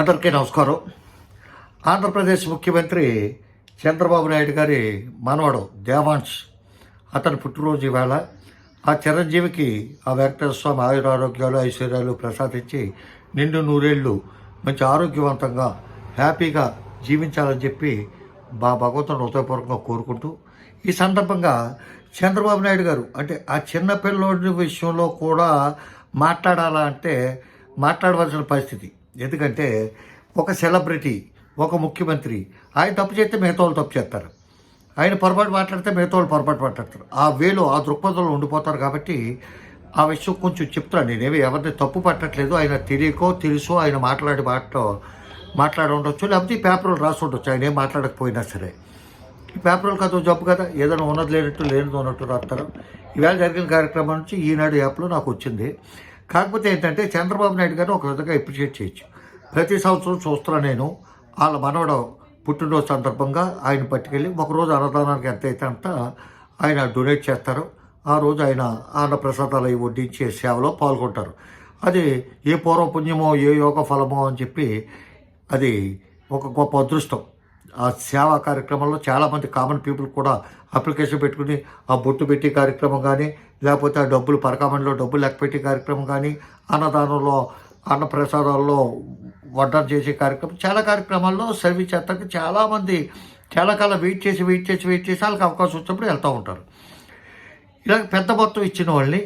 అందరికీ నమస్కారం. ఆంధ్రప్రదేశ్ ముఖ్యమంత్రి చంద్రబాబు నాయుడు గారి మనవడు దేవాంశ్ అతని పుట్టినరోజు ఇవాళ ఆ చిరంజీవికి ఆ వెంకటేశ్వర స్వామి ఆయుర ఆరోగ్యాలు ఐశ్వర్యాలు ప్రసాదించి నిండు నూరేళ్ళు మంచి ఆరోగ్యవంతంగా హ్యాపీగా జీవించాలని చెప్పి బా భగవంతుని హృదయపూర్వకంగా కోరుకుంటూ ఈ సందర్భంగా చంద్రబాబు నాయుడు గారు అంటే ఆ చిన్న పిల్లోడి విషయంలో కూడా మాట్లాడాలా అంటే మాట్లాడవలసిన పరిస్థితి. ఎందుకంటే ఒక సెలబ్రిటీ ఒక ముఖ్యమంత్రి ఆయన తప్పు చేస్తే మిగతా వాళ్ళు తప్పు చేస్తారు. ఆయన పొరపాటు మాట్లాడితే మిగతా వాళ్ళు పొరపాటు మాట్లాడతారు. ఆ వేలో ఆ దృక్పథంలో ఉండిపోతారు కాబట్టి ఆ విషయం కొంచెం చెప్తాను నేనేమి ఎవరిని తప్పు పట్టట్లేదు. ఆయన తెలియకో తెలుసో ఆయన మాట్లాడే మాట మాట్లాడి ఉండొచ్చు లేకపోతే ఈ పేపర్లు రాసి ఉండొచ్చు. ఆయన ఏం మాట్లాడకపోయినా సరే. ఈ పేపర్లు కదా జబ్బు కదా ఏదైనా ఉన్నది లేనట్టు లేనిది ఉన్నట్టు రాస్తారు. ఈవేళ జరిగిన కార్యక్రమం నుంచి ఈనాడు యాప్లో నాకు వచ్చింది. కాకపోతే ఏంటంటే చంద్రబాబు నాయుడు గారిని ఒక విధంగా అప్రిషియేట్ చేయొచ్చు. ప్రతి సంవత్సరం చూస్తున్నా నేను వాళ్ళ మనవడు పుట్టినరోజు సందర్భంగా ఆయన పట్టుకెళ్ళి ఒకరోజు అన్నదానానికి ఎంత అయితే అంత ఆయన డొనేట్ చేస్తారు. ఆ రోజు ఆయన అన్నప్రసాదాలు అవి వడ్డించే సేవలో పాల్గొంటారు. అది ఏ పూర్వపుణ్యమో ఏ యోగ ఫలమో అని చెప్పి అది ఒక గొప్ప అదృష్టం. ఆ సేవా కార్యక్రమంలో చాలామంది కామన్ పీపుల్ కూడా అప్లికేషన్ పెట్టుకుని ఆ బొట్టు పెట్టి కార్యక్రమం కానీ లేకపోతే ఆ డబ్బులు పరకామణిలో డబ్బులు లెక్కపెట్టి కార్యక్రమం కానీ అన్నదానంలో అన్నప్రసాదాల్లో వడ్డన చేసే కార్యక్రమం చాలా కార్యక్రమాల్లో సర్వీస్ చేస్తానికి చాలామంది చాలా కాలం వెయిట్ చేసి వెయిట్ చేసి వెయిట్ చేసి వాళ్ళకి అవకాశం వచ్చినప్పుడు వెళ్తూ ఉంటారు. ఇలా పెద్ద మొత్తం ఇచ్చిన వాళ్ళని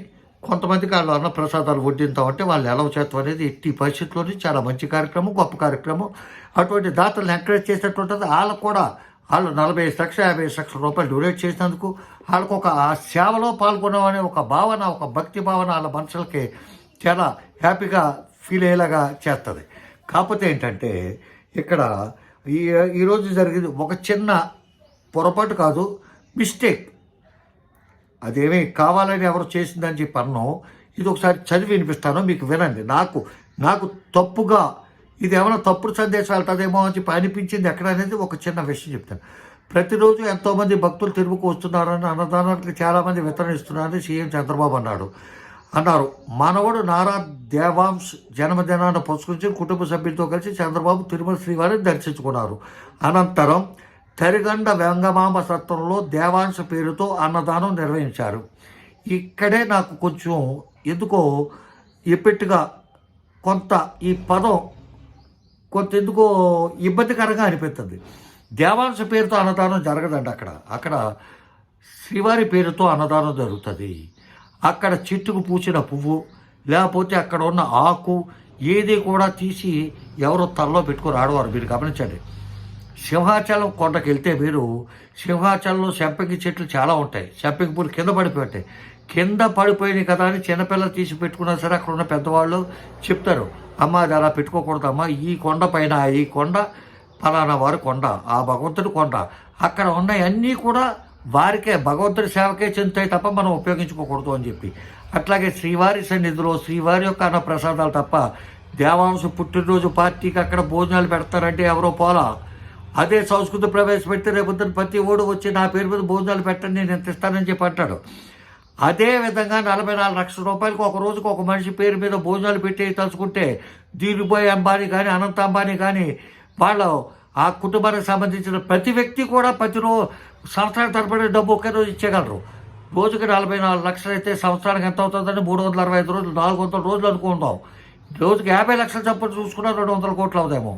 కొంతమందికి వాళ్ళు అన్న ప్రసాదాలు వడ్డింతామంటే వాళ్ళు ఎలా చేస్తాం అనేది ఎట్టి పరిస్థితుల్లోనే చాలా మంచి కార్యక్రమం గొప్ప కార్యక్రమం. అటువంటి దాతలను ఎంకరేజ్ చేసేటువంటిది వాళ్ళకు కూడా వాళ్ళు నలభై ఐదు లక్షల యాభై ఐదు లక్షల రూపాయలు డొనేట్ చేసినందుకు వాళ్ళకు ఒక ఆ సేవలో పాల్గొనమనే ఒక భావన ఒక భక్తి భావన వాళ్ళ మనుషులకి చాలా హ్యాపీగా ఫీల్ అయ్యేలాగా చేస్తుంది. కాకపోతే ఏంటంటే ఇక్కడ ఈ ఈరోజు జరిగింది ఒక చిన్న పొరపాటు కాదు మిస్టేక్ అదేమీ కావాలని ఎవరు చేసిందని చెప్పి అన్నాం ఇది ఒకసారి చదివి వినిపిస్తాను మీకు వినండి. నాకు నాకు తప్పుగా ఇది ఏమైనా తప్పుడు సందేశం వెళ్తుందేమో అని చెప్పి అనిపించింది ఎక్కడ అనేది ఒక చిన్న విషయం చెప్తాను. ప్రతిరోజు ఎంతోమంది భక్తులు తిరుపుకు వస్తున్నారని అన్నదానానికి చాలామంది వితరణ ఇస్తున్నారని సీఎం చంద్రబాబు అన్నాడు. అన్నారు మనవడు నారా దేవాంశ్ జన్మదినాన్ని పురస్కరించి కుటుంబ సభ్యులతో కలిసి చంద్రబాబు తిరుమల శ్రీవారిని దర్శించుకున్నారు. అనంతరం తరిగండ వెంగమామ సత్రంలో దేవాంశ పేరుతో అన్నదానం నిర్వహించారు. ఇక్కడే నాకు కొంచెం ఎందుకో ఎప్పటిగా కొంత ఈ పదం కొంత ఎందుకో ఇబ్బందికరంగా అనిపిస్తుంది. దేవాంశ పేరుతో అన్నదానం జరగదండి అక్కడ. అక్కడ శ్రీవారి పేరుతో అన్నదానం జరుగుతుంది. అక్కడ చెట్టుకు పూసిన పువ్వు లేకపోతే అక్కడ ఉన్న ఆకు ఏది కూడా తీసి ఎవరో తలలో పెట్టుకుని ఆడవారు. మీరు గమనించండి. సింహాచలం కొండకి వెళ్తే మీరు సింహాచలంలో చెంపకి చెట్లు చాలా ఉంటాయి. చెంపకి పూలు కింద పడిపోతాయి కింద పడిపోయినాయి కదా అని చిన్నపిల్లలు తీసి పెట్టుకున్నా సరే అక్కడ ఉన్న పెద్దవాళ్ళు చెప్తారు. అమ్మ అది అలా పెట్టుకోకూడదు అమ్మ ఈ కొండ పైన ఈ కొండ ఫలానా వారి కొండ ఆ భగవంతుడి కొండ. అక్కడ ఉన్నవన్నీ కూడా వారికే భగవంతుడి సేవకే చెందుతాయి తప్ప మనం ఉపయోగించుకోకూడదు అని చెప్పి. అట్లాగే శ్రీవారి సన్నిధిలో శ్రీవారి యొక్క అన్న ప్రసాదాలు తప్ప దేవాంశ పుట్టినరోజు పార్టీకి అక్కడ భోజనాలు పెడతారంటే ఎవరో పోలా. అదే సంస్కృతి ప్రవేశపెడితే రేపొద్దున ప్రతి ఓడు వచ్చి నా పేరు మీద భోజనాలు పెట్టండి నేను ఎంత ఇస్తానని చెప్పి అంటాడు. అదే విధంగా నలభై నాలుగు లక్షల రూపాయలకు ఒక రోజుకు ఒక మనిషి పేరు మీద భోజనాలు పెట్టి తలుచుకుంటే దీనిపోయి అంబానీ కానీ అనంత అంబానీ కానీ వాళ్ళు ఆ కుటుంబానికి సంబంధించిన ప్రతి వ్యక్తి కూడా ప్రతి రోజు సంవత్సరానికి తరబడి డబ్బు ఒకే రోజు ఇచ్చేయగలరు. రోజుకి నలభై నాలుగు లక్షలు అయితే సంవత్సరానికి ఎంత అవుతుందని మూడు వందల అరవై ఐదు రోజులు నాలుగు వందల రోజులు అనుకుంటాం రోజుకి యాభై లక్షలు చొప్పున చూసుకున్నా రెండు వందల కోట్లు అవుతాయేమో.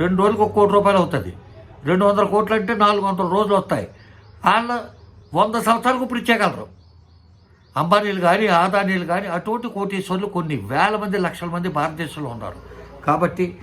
రెండు రోజులకు ఒక కోటి రూపాయలు అవుతుంది. రెండు వందల కోట్లు అంటే నాలుగు వందల రోజులు వస్తాయి. వాళ్ళు వంద సంవత్సరాలకు ఇప్పుడు ఇచ్చేయగలరు. అంబానీలు కానీ ఆదానీలు కానీ అటువంటి కోటీశ్వర్లు కొన్ని వేల మంది లక్షల మంది భారతదేశంలో ఉన్నారు. కాబట్టి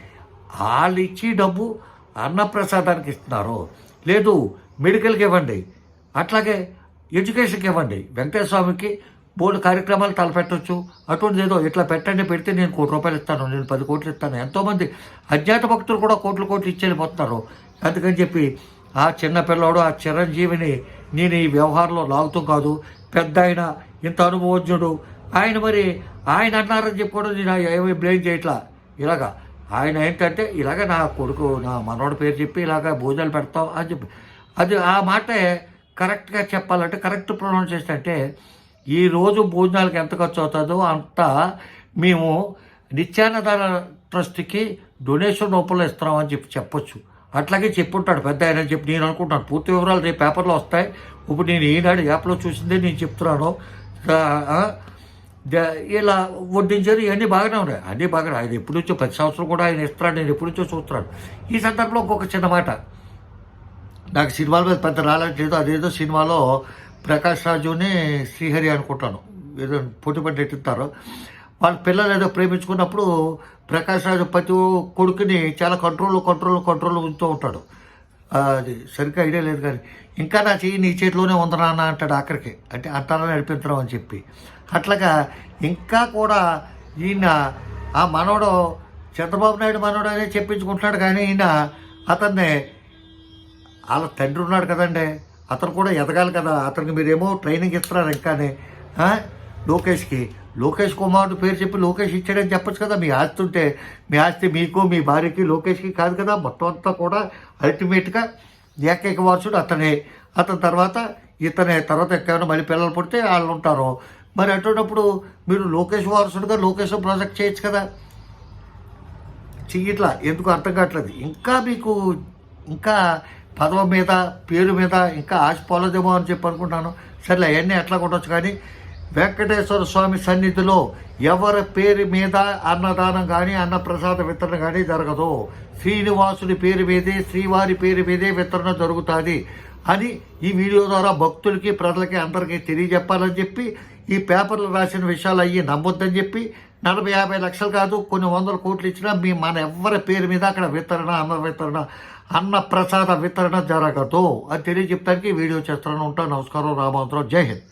వాళ్ళు ఇచ్చి డబ్బు అన్నప్రసాదానికి ఇస్తున్నారు. లేదు మెడికల్కి ఇవ్వండి. అట్లాగే ఎడ్యుకేషన్కి ఇవ్వండి. వెంకటేశ్వర స్వామికి బోర్డు కార్యక్రమాలు తలపెట్టవచ్చు అటువంటిది ఏదో ఇట్లా పెట్టండి పెడితే నేను కోటి రూపాయలు ఇస్తాను నేను పది కోట్లు ఇస్తాను. ఎంతోమంది అజ్ఞాత భక్తులు కూడా కోట్లు కోట్లు ఇచ్చేళ్ళిపోతున్నారు అందుకని చెప్పి ఆ చిన్న పిల్లోడు ఆ చిరంజీవిని నేను ఈ వ్యవహారంలో లాగుతూ కాదు. పెద్ద ఆయన ఇంత అనుభవజ్ఞుడు. ఆయన మరి ఆయన అన్నారని చెప్పి కూడా నేను ఏమీ బ్లేమ్ చేయట్లా. ఇలాగా ఆయన ఏంటంటే ఇలాగ నా కొడుకు నా మనోడు పేరు చెప్పి ఇలాగ భోజనాలు పెడతాం అని చెప్పి. అది ఆ మాటే కరెక్ట్గా చెప్పాలంటే కరెక్ట్ ప్రొనౌన్స్ చేస్తే ఈ రోజు భోజనాలకు ఎంత ఖర్చు అవుతుందో అంత మేము నిత్యాన్నదాన ట్రస్ట్కి డొనేషన్ రూపంలో ఇస్తున్నామని చెప్పి చెప్పొచ్చు. అట్లాగే చెప్పుంటాడు పెద్ద ఆయన అని చెప్పి నేను అనుకుంటాను. పూర్తి వివరాలు రేపు పేపర్లో వస్తాయి. ఇప్పుడు నేను ఈనాడు యాప్లో చూసిందే నేను చెప్తున్నాను. ఇలా వడ్డించారు ఇవన్నీ బాగానే ఉన్నాయి. అన్నీ బాగానే ఆయన ఎప్పటి నుంచో ప్రతి సంవత్సరం కూడా ఆయన ఇస్తున్నాడు నేను ఎప్పటి నుంచో చూస్తున్నాను. ఈ సందర్భంలో ఇంకొక చిన్న మాట. నాకు సినిమాల మీద పెద్ద రాలేదు అదేదో సినిమాలో ప్రకాష్ రాజుని శ్రీహరి అనుకుంటాను. ఏదో పోటీ పడి ఎత్తుతారు. వాళ్ళ పిల్లలు ఏదో ప్రేమించుకున్నప్పుడు ప్రకాష్ రాజు ప్రతి కొడుకుని చాలా కంట్రోల్ కంట్రోల్ కంట్రోల్ ఉంచుతూ ఉంటాడు. అది సరిగ్గా ఐడియా లేదు కానీ ఇంకా నా చెయ్యి నీ చేతిలోనే ఉంది నాన్న అంటాడు ఆఖరికి. అంటే అంటారా నడిపించడం అని చెప్పి. అట్లాగా ఇంకా కూడా ఈయన ఆ మనవడు చంద్రబాబు నాయుడు మనవడు అనే చెప్పించుకుంటున్నాడు కానీ ఈయన అతన్ని వాళ్ళ తండ్రి ఉన్నాడు కదండీ అతను కూడా ఎదగాలి కదా. అతనికి మీరేమో ట్రైనింగ్ ఇస్తున్నారు ఇంకానే. లోకేష్కి. లోకేష్ కుమారుడు పేరు చెప్పి లోకేష్ ఇచ్చాడని చెప్పచ్చు కదా. మీ ఆస్తి ఉంటే మీ ఆస్తి మీకు మీ భార్యకి లోకేష్కి కాదు కదా. మొత్తం అంతా కూడా అల్టిమేట్గా ఏకైక వారసుడు అతనే. అతని తర్వాత ఇతనే. తర్వాత ఎక్కడైనా మళ్ళీ పిల్లలు పుడితే వాళ్ళు ఉంటారు. మరి అటువంటిప్పుడు మీరు లోకేష్ వారసుడుగా లోకేష్ ప్రాజెక్ట్ చేయొచ్చు కదా. చెయ్యట్లా ఎందుకు అర్థం కావట్లేదు. ఇంకా మీకు ఇంకా పదవి మీద పేరు మీద ఇంకా ఆశపోలేదేమో అని చెప్పి అనుకుంటాను. సర్లే అవన్నీ ఎట్లా కొట్టచ్చు కానీ వెంకటేశ్వర స్వామి సన్నిధిలో ఎవరి పేరు మీద అన్నదానం కానీ అన్నప్రసాద వితరణ కానీ జరగదు. శ్రీనివాసుడి పేరు మీదే శ్రీవారి పేరు మీదే వితరణ జరుగుతుంది అని ఈ వీడియో ద్వారా భక్తులకి ప్రజలకి అందరికీ తెలియజెప్పాలని చెప్పి ఈ పేపర్లు రాసిన విషయాలు అయ్యి నమ్మొద్దని చెప్పి నలభై యాభై లక్షలు కాదు కొన్ని వందల కోట్లు ఇచ్చినా మీ మన ఎవరి పేరు మీద అక్కడ వితరణ అన్న వితరణ అన్న ప్రసాద వితరణ జరగదు అని తెలియజెప్పడానికి వీడియో చేస్తాను ఉంటాను. నమస్కారం. రామాంతరావు జై హింద్.